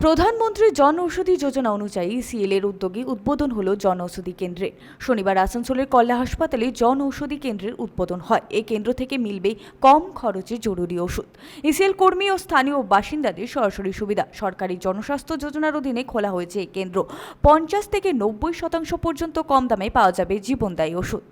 প্রধানমন্ত্রী জন ঔষধি যোজনা অনুযায়ী সিএল এর উদ্যোগে উদ্বোধন হলো জন ঔষধি কেন্দ্রে শনিবার আসানসোলের কল্যাণ হাসপাতালে জন ঔষধি কেন্দ্রের উদ্বোধন হয় এই কেন্দ্র থেকে মিলবে কম খরচে জরুরি ওষুধ ইসিএল কর্মী ও স্থানীয় বাসিন্দাদের সরাসরি সুবিধা সরকারি জনস্বাস্থ্য যোজনার অধীনে খোলা হয়েছে এই কেন্দ্র পঞ্চাশ থেকে নব্বই শতাংশ পর্যন্ত কম দামে পাওয়া যাবে জীবনদায়ী ওষুধ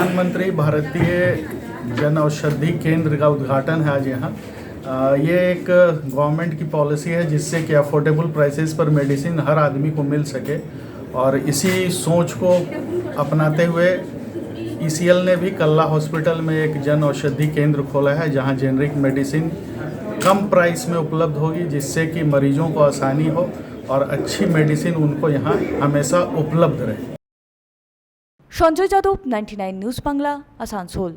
प्रधानमंत्री भारतीय जन औषधि केंद्र का उद्घाटन है आज यहाँ अ, ये एक गवर्नमेंट की पॉलिसी है जिससे कि अफोर्डेबल प्राइसेस पर मेडिसिन हर आदमी को मिल सके। और इसी सोच को अपनाते हुए ईसीएल ने भी कल्ला हॉस्पिटल में एक जन औषधि केंद्र खोला है, जहाँ जेनरिक मेडिसिन कम प्राइस में उपलब्ध होगी, जिससे कि मरीजों को आसानी हो और अच्छी मेडिसिन उनको यहाँ हमेशा उपलब्ध रहे। संजय यादव 99 न्यूज़ बांग्ला आसानसोल।